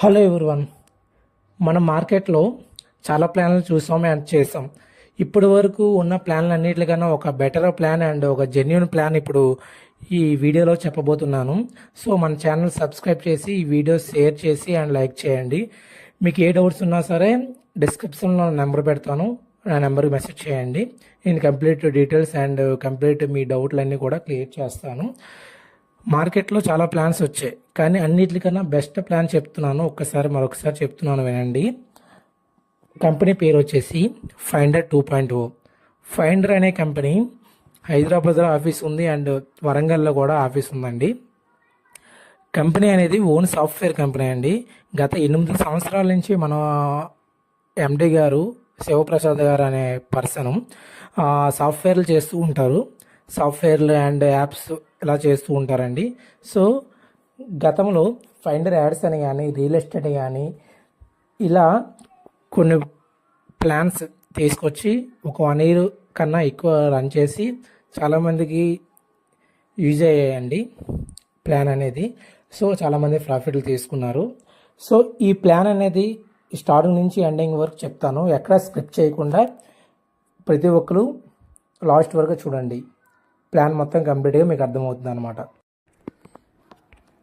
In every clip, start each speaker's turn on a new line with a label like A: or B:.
A: Hello everyone మన మార్కెట్లో చాలా ప్లాన్లు చూసాం అండ్ చేసాం. ఇప్పటి వరకు ఉన్న ప్లాన్లు అన్నిటికన్నా ఒక బెటర్ ప్లాన్ అండ్ ఒక జెన్యున్ ప్లాన్ ఇప్పుడు ఈ వీడియోలో చెప్పబోతున్నాను. సో మన ఛానల్ సబ్స్క్రైబ్ చేసి ఈ వీడియో షేర్ చేసి అండ్ లైక్ చేయండి. మీకు ఏ డౌట్స్ ఉన్నా సరే డిస్క్రిప్షన్లో నెంబర్ పెడతాను. నా నెంబర్కి మెసేజ్ చేయండి. నేను కంప్లీట్ డీటెయిల్స్ అండ్ కంప్లీట్ మీ డౌట్లన్నీ కూడా క్లియర్ చేస్తాను. మార్కెట్లో చాలా ప్లాన్స్ వచ్చాయి. కానీ అన్నిటికన్నా బెస్ట్ ప్లాన్ చెప్తున్నాను. ఒక్కసారి మరొకసారి చెప్తున్నాను వినండి. కంపెనీ పేరు వచ్చేసి finder two point O. Finder అనే కంపెనీ హైదరాబాద్లో ఆఫీస్ ఉంది అండ్ వరంగల్లో కూడా ఆఫీస్ ఉందండి. కంపెనీ అనేది ఓన్ సాఫ్ట్వేర్ కంపెనీ అండి. గత ఎనిమిది సంవత్సరాల నుంచి మన ఎండి గారు శివప్రసాద్ గారు అనే పర్సన్ సాఫ్ట్వేర్లు చేస్తూ ఉంటారు. సాఫ్ట్వేర్లు అండ్ యాప్స్ ఇలా చేస్తూ ఉంటారండి. సో గతంలో ఫైండర్ యాడ్స్ అని కానీ రియల్ ఎస్టేట్ కానీ ఇలా కొన్ని ప్లాన్స్ తీసుకొచ్చి ఒక వన్ ఇయర్ కన్నా ఎక్కువ రన్ చేసి చాలామందికి యూజ్ అయ్యాయండి ప్లాన్ అనేది. సో చాలామంది ప్రాఫిట్లు తీసుకున్నారు. సో ఈ ప్లాన్ అనేది స్టార్టింగ్ నుంచి ఎండింగ్ వరకు చెప్తాను. ఎక్కడ స్క్రిప్ట్ చేయకుండా ప్రతి ఒక్కరు లాస్ట్ వరకు చూడండి. ప్లాన్ మొత్తం కంప్లీట్గా మీకు అర్థమవుతుంది అనమాట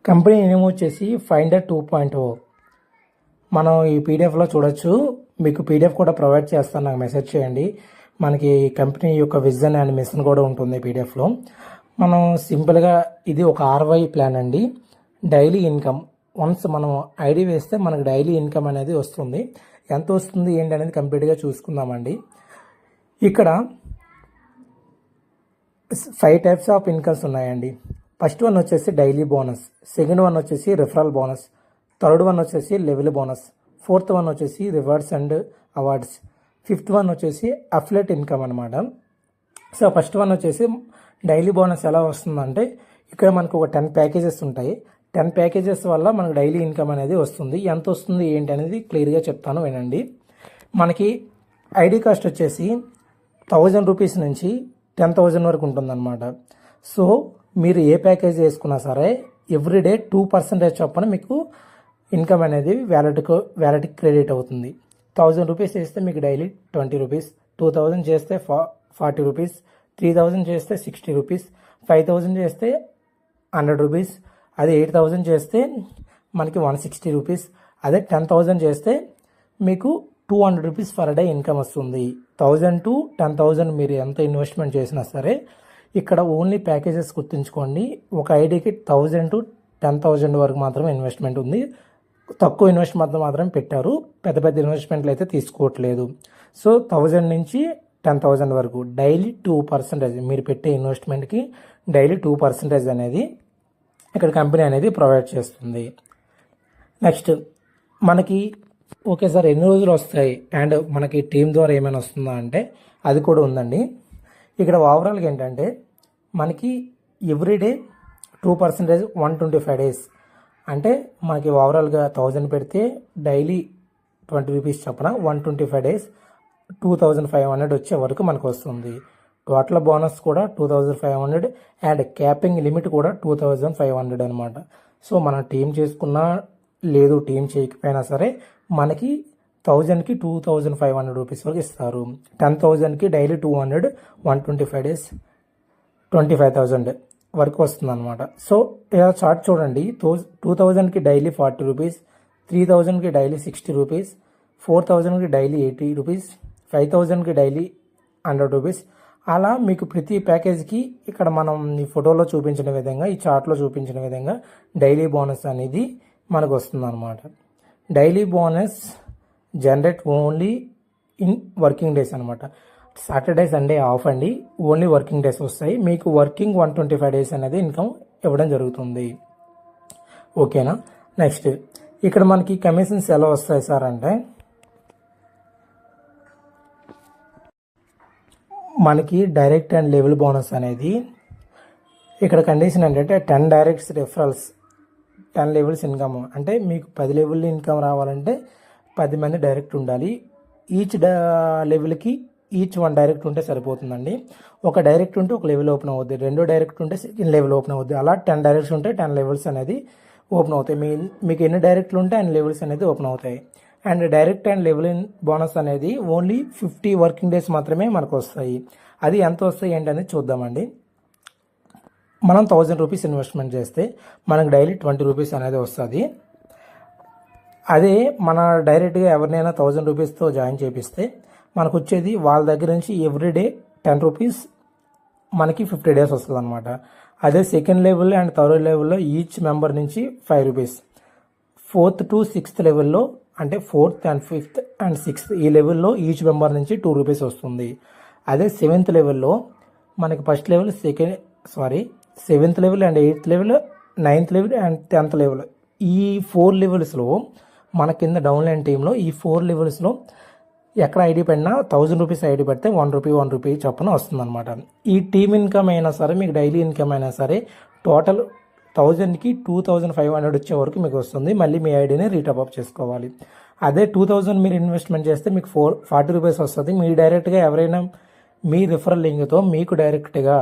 A: కంపెనీ నేమ్ వచ్చేసి ఫైండర్ టూ పాయింట్ ఓ మనం ఈ పీడిఎఫ్లో చూడొచ్చు. మీకు పీడిఎఫ్ కూడా ప్రొవైడ్ చేస్తాను. నాకు మెసేజ్ చేయండి. మనకి కంపెనీ యొక్క విజన్ అండ్ మిషన్ కూడా ఉంటుంది పీడిఎఫ్లో మనం సింపుల్గా ఇది ఒక ఆర్వై ప్లాన్ అండి. Daily income. వన్స్ మనం ఐడి వేస్తే మనకు డైలీ ఇన్కమ్ అనేది వస్తుంది. ఎంత వస్తుంది ఏంటి అనేది కంప్లీట్గా చూసుకుందామండి. ఇక్కడ ఫైవ్ టైప్స్ ఆఫ్ ఇన్కమ్స్ ఉన్నాయండి. ఫస్ట్ వన్ వచ్చేసి డైలీ బోనస్ సెకండ్ వన్ వచ్చేసి రిఫరల్ బోనస్ థర్డ్ వన్ వచ్చేసి లెవెల్ బోనస్ ఫోర్త్ వన్ వచ్చేసి rewards and awards fifth one వచ్చేసి అఫ్లెట్ ఇన్కమ్ అనమాట సో ఫస్ట్ వన్ వచ్చేసి డైలీ బోనస్ ఎలా వస్తుందంటే ఇక్కడ మనకు ఒక టెన్ ప్యాకేజెస్ ఉంటాయి. టెన్ ప్యాకేజెస్ వల్ల మనకు డైలీ ఇన్కమ్ అనేది వస్తుంది. ఎంత వస్తుంది ఏంటి అనేది క్లియర్గా చెప్తాను వినండి. మనకి ఐడి కాస్ట్ వచ్చేసి థౌజండ్ రూపీస్ నుంచి టెన్ థౌజండ్ వరకు ఉంటుందన్నమాట. సో మీరు ఏ ప్యాకేజ్ వేసుకున్నా సరే ఎవ్రీడే టూ పర్సెంటేజ్ చొప్పున మీకు ఇన్కమ్ అనేది వ్యాలెట్కు వ్యాలెట్కి క్రెడిట్ అవుతుంది. థౌజండ్ రూపీస్ చేస్తే మీకు daily twenty rupees two thousand చేస్తే ఫా ఫార్టీ రూపీస్ త్రీ థౌజండ్ చేస్తే సిక్స్టీ రూపీస్ ఫైవ్ థౌజండ్ చేస్తే హండ్రెడ్ రూపీస్ అదే ఎయిట్ థౌజండ్ చేస్తే మనకి వన్ సిక్స్టీ రూపీస్ అదే టెన్ థౌజండ్ చేస్తే మీకు two hundred rupees per day income వస్తుంది. థౌజండ్ టు టెన్ థౌజండ్ మీరు ఎంత ఇన్వెస్ట్మెంట్ చేసినా సరే ఇక్కడ ఓన్లీ ప్యాకేజెస్ గుర్తుంచుకోండి. ఒక ఐడికి థౌజండ్ టు టెన్ థౌజండ్ వరకు మాత్రమే ఇన్వెస్ట్మెంట్ ఉంది. తక్కువ ఇన్వెస్ట్మెంట్ మాత్రం పెట్టారు. పెద్ద పెద్ద ఇన్వెస్ట్మెంట్లు అయితే తీసుకోవట్లేదు. సో థౌజండ్ నుంచి టెన్ థౌజండ్ వరకు డైలీ టూ పర్సెంటేజ్ మీరు పెట్టే ఇన్వెస్ట్మెంట్కి డైలీ టూ పర్సెంటేజ్ అనేది ఇక్కడ కంపెనీ అనేది ప్రొవైడ్ చేస్తుంది. నెక్స్ట్ మనకి ఓకే సార్ ఎన్ని రోజులు వస్తాయి? అండ్ మనకి టీం ద్వారా ఏమైనా వస్తుందా అంటే అది కూడా ఉందండి. ఇక్కడ ఓవరాల్గా ఏంటంటే మనకి every day two percentage one twenty five days అంటే మనకి ఓవరాల్గా థౌజండ్ పెడితే డైలీ ట్వంటీ రూపీస్ చొప్పున one twenty five days two thousand five hundred వచ్చే వరకు మనకు వస్తుంది. టోటల్ బోనస్ కూడా two thousand five hundred and capping limit కూడా టూ థౌజండ్ ఫైవ్ హండ్రెడ్ అనమాట సో మనం టీం చేసుకున్నా లేదు టీం చేయకపోయినా సరే మనకి థౌజండ్కి two thousand five hundred rupees వరకు ఇస్తారు. టెన్ థౌజండ్కి daily two hundred one twenty five days twenty five thousand వరకు వస్తుంది అనమాట సో ఇలా చార్ట్ చూడండి. టూ థౌజండ్కి డైలీ ఫార్టీ రూపీస్ త్రీ థౌజండ్కి డైలీ సిక్స్టీ రూపీస్ ఫోర్ థౌజండ్కి డైలీ ఎయిటీ రూపీస్ ఫైవ్ థౌజండ్కి డైలీ హండ్రెడ్ రూపీస్. అలా మీకు ప్రతి ప్యాకేజ్కి ఇక్కడ మనం ఈ ఫోటోలో చూపించిన విధంగా ఈ చార్ట్లో చూపించిన విధంగా డైలీ బోనస్ అనేది మనకు వస్తుంది daily bonus generate only in working days అనమాట సాటర్డే సండే ఆఫ్ అండి. ఓన్లీ వర్కింగ్ డేస్ వస్తాయి. మీకు working one twenty five days అనేది ఇన్కమ్ ఇవ్వడం జరుగుతుంది. ఓకేనా? నెక్స్ట్ ఇక్కడ మనకి కమిషన్స్ ఎలా వస్తాయి సార్ అంటే మనకి డైరెక్ట్ అండ్ లెవెల్ బోనస్ అనేది ఇక్కడ కండిషన్ ఏంటంటే ten directs referrals ten levels income. అంటే మీకు పది లెవెల్ ఇన్కమ్ రావాలంటే పది మంది డైరెక్ట్ ఉండాలి. ఈచ్ లెవెల్కి ఈచ్ వన్ డైరెక్ట్ ఉంటే సరిపోతుందండి. ఒక డైరెక్ట్ ఉంటే ఒక లెవెల్ ఓపెన్ అవుద్ది. రెండో డైరెక్ట్ ఉంటే సెకండ్ లెవెల్ ఓపెన్ అవుద్ది. అలా టెన్ డైరెక్ట్స్ ఉంటే టెన్ లెవెల్స్ అనేది ఓపెన్ అవుతాయి. మీ మీకు ఎన్ని డైరెక్ట్లు ఉంటే అన్ని లెవెల్స్ అనేది ఓపెన్ అవుతాయి. And direct and level in bonus అనేది ఓన్లీ ఫిఫ్టీ వర్కింగ్ డేస్ మాత్రమే మనకు వస్తాయి. అది ఎంత వస్తాయి ఏంటనేది చూద్దామండి. మనం థౌజండ్ రూపీస్ ఇన్వెస్ట్మెంట్ చేస్తే మనకు డైలీ ట్వంటీ రూపీస్ అనేది వస్తుంది. అదే మన డైరెక్ట్గా ఎవరినైనా థౌజండ్ రూపీస్తో జాయిన్ చేపిస్తే మనకు వచ్చేది వాళ్ళ దగ్గర నుంచి ఎవ్రీడే టెన్ రూపీస్ మనకి ఫిఫ్టీ డేస్ వస్తుంది అనమాట అదే సెకండ్ లెవెల్ అండ్ థర్డ్ లెవెల్లో ఈచ్ మెంబర్ నుంచి five rupees fourth to sixth లెవెల్లో అంటే fourth and fifth and sixth ఈ లెవెల్లో ఈచ్ మెంబర్ నుంచి టూ రూపీస్ వస్తుంది. అదే సెవెంత్ లెవెల్లో మనకి first level second sorry seventh level and eighth level ninth level and tenth level. ఈ ఫోర్ లెవెల్స్లో మన కింద డౌన్ లైన్ టీంలో ఈ ఫోర్ లెవెల్స్లో ఎక్కడ ఐడి పడినా థౌజండ్ రూపీస్ ఐడి పెడితే వన్ రూపీ వన్ రూపీ చొప్పున వస్తుందన్నమాట. ఈ టీమ్ ఇన్కమ్ అయినా సరే మీకు డైలీ ఇన్కమ్ అయినా సరే టోటల్ థౌజండ్కి టూ థౌజండ్ ఫైవ్ హండ్రెడ్ వచ్చే వరకు మీకు వస్తుంది. మళ్ళీ మీ ఐడిని రీటప్ అప్ చేసుకోవాలి. అదే టూ థౌజండ్ మీరు ఇన్వెస్ట్మెంట్ చేస్తే మీకు ఫోర్ ఫార్టీ రూపీస్ వస్తుంది. మీ డైరెక్ట్గా ఎవరైనా మీ రిఫరల్ లింక్తో మీకు డైరెక్ట్గా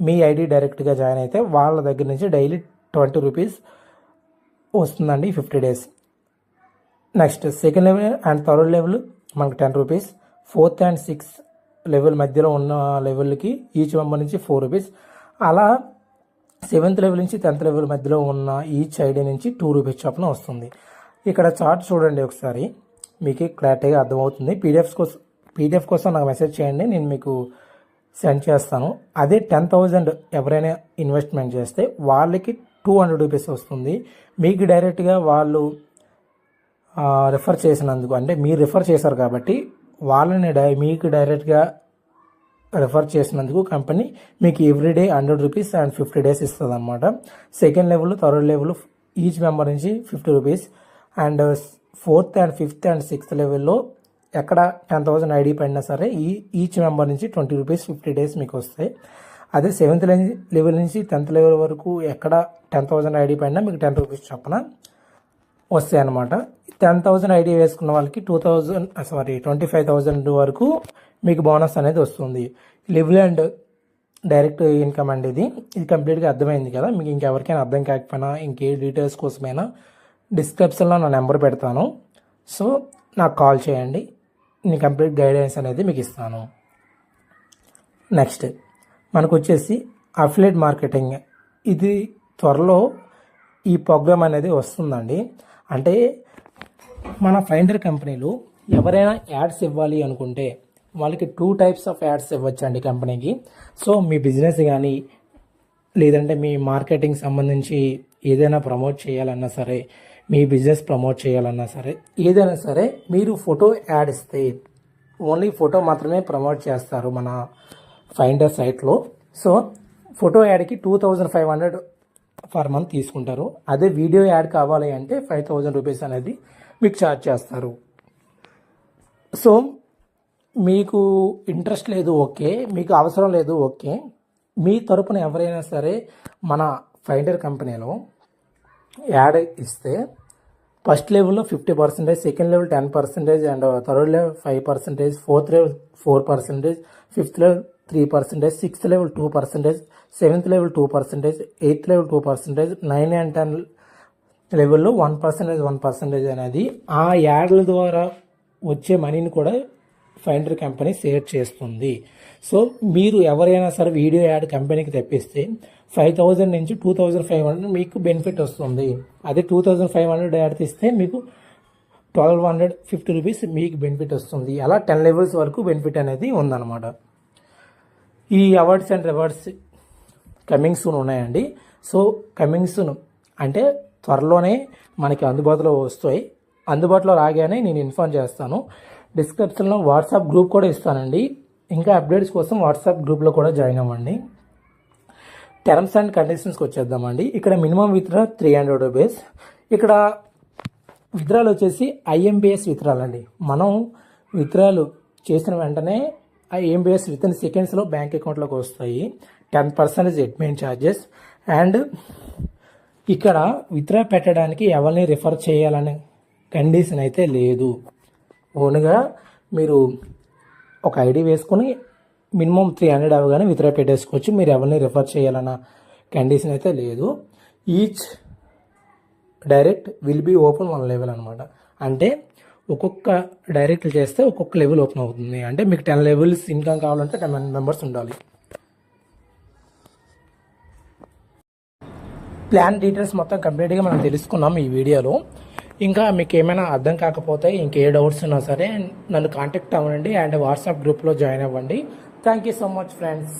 A: మీ ఐడి డైరెక్ట్గా జాయిన్ అయితే వాళ్ళ దగ్గర నుంచి డైలీ ట్వంటీ రూపీస్ వస్తుందండి fifty days. Next second level and third level మనకు ten rupees. Fourth and sixth level మధ్యలో ఉన్న లెవెల్కి ఈచ్ మెంబర్ నుంచి ఫోర్ రూపీస్. అలా సెవెంత్ లెవెల్ నుంచి టెన్త్ లెవెల్ మధ్యలో ఉన్న ఈచ్ ఐడి నుంచి టూ రూపీస్ చొప్పున వస్తుంది. ఇక్కడ చార్ట్ చూడండి ఒకసారి. మీకు క్లారిటీగా అర్థమవుతుంది. పీడిఎఫ్స్ కోసం పీడిఎఫ్ కోసం నాకు మెసేజ్ చేయండి. నేను మీకు సెండ్ చేస్తాను. అదే టెన్ థౌజండ్ ఎవరైనా ఇన్వెస్ట్మెంట్ చేస్తే వాళ్ళకి టూ హండ్రెడ్ రూపీస్ వస్తుంది. మీకు డైరెక్ట్గా వాళ్ళు రిఫర్ చేసినందుకు అంటే మీరు రిఫర్ చేశారు కాబట్టి వాళ్ళని డై మీకు డైరెక్ట్గా రిఫర్ చేసినందుకు కంపెనీ మీకు every day hundred rupees and fifty days ఇస్తుంది అనమాట second level third level each member నుంచి fifty rupees. And fourth and fifth and sixth లెవెల్లో ఎక్కడ టెన్ థౌసండ్ ఐడి పడినా సరే ఈ ఈచ్ మెంబర్ నుంచి ట్వంటీ రూపీస్ ఫిఫ్టీ డేస్ మీకు వస్తాయి. అదే సెవెంత్ లెవెల్ నుంచి టెన్త్ లెవెల్ వరకు ఎక్కడ టెన్ థౌసండ్ ఐడి పడినా మీకు టెన్ రూపీస్ చొప్పున వస్తాయి అన్నమాట. టెన్ థౌసండ్ ఐడి వేసుకున్న వాళ్ళకి two thousand sorry twenty five thousand వరకు మీకు బోనస్ అనేది వస్తుంది. లివ్ అండ్ డైరెక్ట్ ఇన్కమ్ అండి ఇది. ఇది కంప్లీట్గా అర్థమైంది కదా. మీకు ఇంకెవరికైనా అర్థం కాకపోయినా ఇంకే డీటెయిల్స్ కోసమైనా డిస్క్రిప్షన్లో నా నెంబర్ పెడతాను. సో నాకు కాల్ చేయండి. కంప్లీట్ గైడెన్స్ అనేది మీకు ఇస్తాను నెక్స్ట్ మనకు వచ్చేసి అఫిలేట్ మార్కెటింగ్. ఇది త్వరలో ఈ ప్రోగ్రామ్ అనేది వస్తుందండి. అంటే మన ఫైండర్ కంపెనీలు ఎవరైనా యాడ్స్ ఇవ్వాలి అనుకుంటే వాళ్ళకి టూ టైప్స్ ఆఫ్ యాడ్స్ ఇవ్వచ్చండి కంపెనీకి. సో మీ బిజినెస్ కానీ లేదంటే మీ మార్కెటింగ్ సంబంధించి ఏదైనా ప్రమోట్ చేయాలన్నా సరే మీ బిజినెస్ ప్రమోట్ చేయాలన్నా సరే ఏదైనా సరే మీరు ఫోటో యాడ్ ఇస్తే ఓన్లీ ఫోటో మాత్రమే ప్రమోట్ చేస్తారు మన ఫైండర్ సైట్లో. So photo యాడ్కి two thousand five hundred per month తీసుకుంటారు. అదే వీడియో యాడ్ కావాలి అంటే ఫైవ్ థౌజండ్ రూపీస్ అనేది మీకు ఛార్జ్ చేస్తారు. సో మీకు ఇంట్రెస్ట్ లేదు ఓకే. మీకు అవసరం లేదు ఓకే. మీ తరపున ఎవరైనా సరే మన ఫైండర్ కంపెనీలో యాడ్ ఇస్తే ఫస్ట్ లెవెల్లో fifty percentage second level ten percentage and third level five percentage fourth level four percentage fifth level three percentage sixth level two percentage seventh level two percentage eighth level two percentage nine and ten లెవెల్లో one percentage one percentage అనేది ఆ యాడ్ల ద్వారా వచ్చే మనీని కూడా finder company share చేస్తుంది. So మీరు ఎవరైనా సరే వీడియో యాడ్ కంపెనీకి తెప్పిస్తే ఫైవ్ థౌజండ్ నుంచి టూ థౌజండ్ ఫైవ్ హండ్రెడ్ మీకు బెనిఫిట్ వస్తుంది. అదే two thousand five hundred ad తీస్తే మీకు ట్వెల్వ్ హండ్రెడ్ ఫిఫ్టీ రూపీస్ మీకు బెనిఫిట్ వస్తుంది. అలా టెన్ లెవెల్స్ వరకు బెనిఫిట్ అనేది ఉందన్నమాట. ఈ awards and rewards coming soon ఉన్నాయండి. సో కమింగ్ సూన్ అంటే త్వరలోనే మనకి అందుబాటులో వస్తాయి. అందుబాటులో రాగానే నేను ఇన్ఫార్మ్ చేస్తాను. డిస్క్రిప్షన్లో వాట్సాప్ గ్రూప్ కూడా ఇస్తానండి. ఇంకా అప్డేట్స్ కోసం వాట్సాప్ గ్రూప్లో కూడా జాయిన్ అవ్వండి. టర్మ్స్ అండ్ కండిషన్స్కి వచ్చేద్దామండి. ఇక్కడ minimum withdraw three hundred rupees. ఇక్కడ విత్డ్రాలు వచ్చేసి ఐఎంబిఎస్ విత్డ్రాలు అండి మనం విత్డ్రాలు చేసిన వెంటనే ఐఎంబిఎస్ విత్ ఇన్ సెకండ్స్లో బ్యాంక్ అకౌంట్లోకి వస్తాయి. Ten percentage admin charges and ఇక్కడ విత్డ్రా పెట్టడానికి ఎవరిని రిఫర్ చేయాలనే కండిషన్ అయితే లేదు. ఓన్గా మీరు ఒక ఐడి వేసుకొని మినిమం త్రీ హండ్రెడ్ అవగానే విత్డ్రా పెట్టేసుకోవచ్చు. మీరు ఎవరిని రిఫర్ చేయాలన్న కండిషన్ అయితే లేదు. Each direct will be open one level అనమాట అంటే ఒక్కొక్క డైరెక్ట్ చేస్తే ఒక్కొక్క లెవెల్ ఓపెన్ అవుతుంది. అంటే మీకు టెన్ లెవెల్స్ ఇన్కమ్ కావాలంటే టెన్ మెంబర్స్ ఉండాలి. ప్లాన్ డీటెయిల్స్ మొత్తం కంప్లీట్గా మనం తెలుసుకున్నాం ఈ వీడియోలో. ఇంకా మీకు ఏమైనా అర్థం కాకపోతే ఇంకే డౌట్స్ ఉన్నా సరే నన్ను కాంటాక్ట్ అవ్వండి అండ్ వాట్సాప్ గ్రూప్లో జాయిన్ అవ్వండి. Thank you so much friends